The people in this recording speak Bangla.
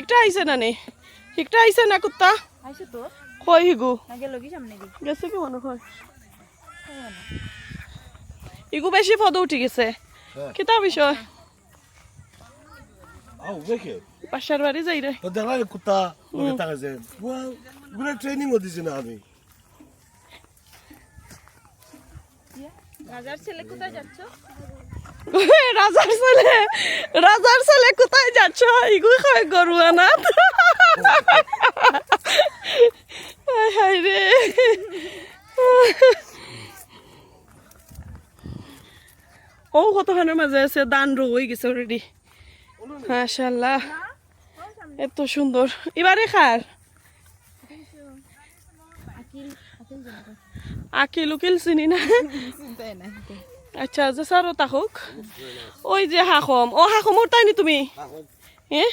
একটা আইছে না নে। একটা আইছে না কুত্তা। তো। কই হিগু? গেল কি সামনে দি গেছে কি মনে হয়? ইগু বেশি ফটো উঠি গেছে। কিতা বিষয়? আও দেখে। পাশার বাড়ি যাই রে। ও দেখলা কুত্তা ওকে গুলো ট্রেনিং ও দিছি না আমি। রাজার ছেলে কোথায় যাচ্ছ? রাজার ছেলে রাজার ছেলে কোথায় যাচ্ছ? ইগু কয় গরু আনা হাই রে। ও কতখানের মাঝে আছে? দান রো হয়ে গেছে অলরেডি মাশাল্লাহ এত সুন্দর। এবারে খার। আকিল উকিল চিনি না। আচ্ছা যে স্যার তাহক। ওই যে হাখম ও হাখমর তাই নি তুমি হ্যাঁ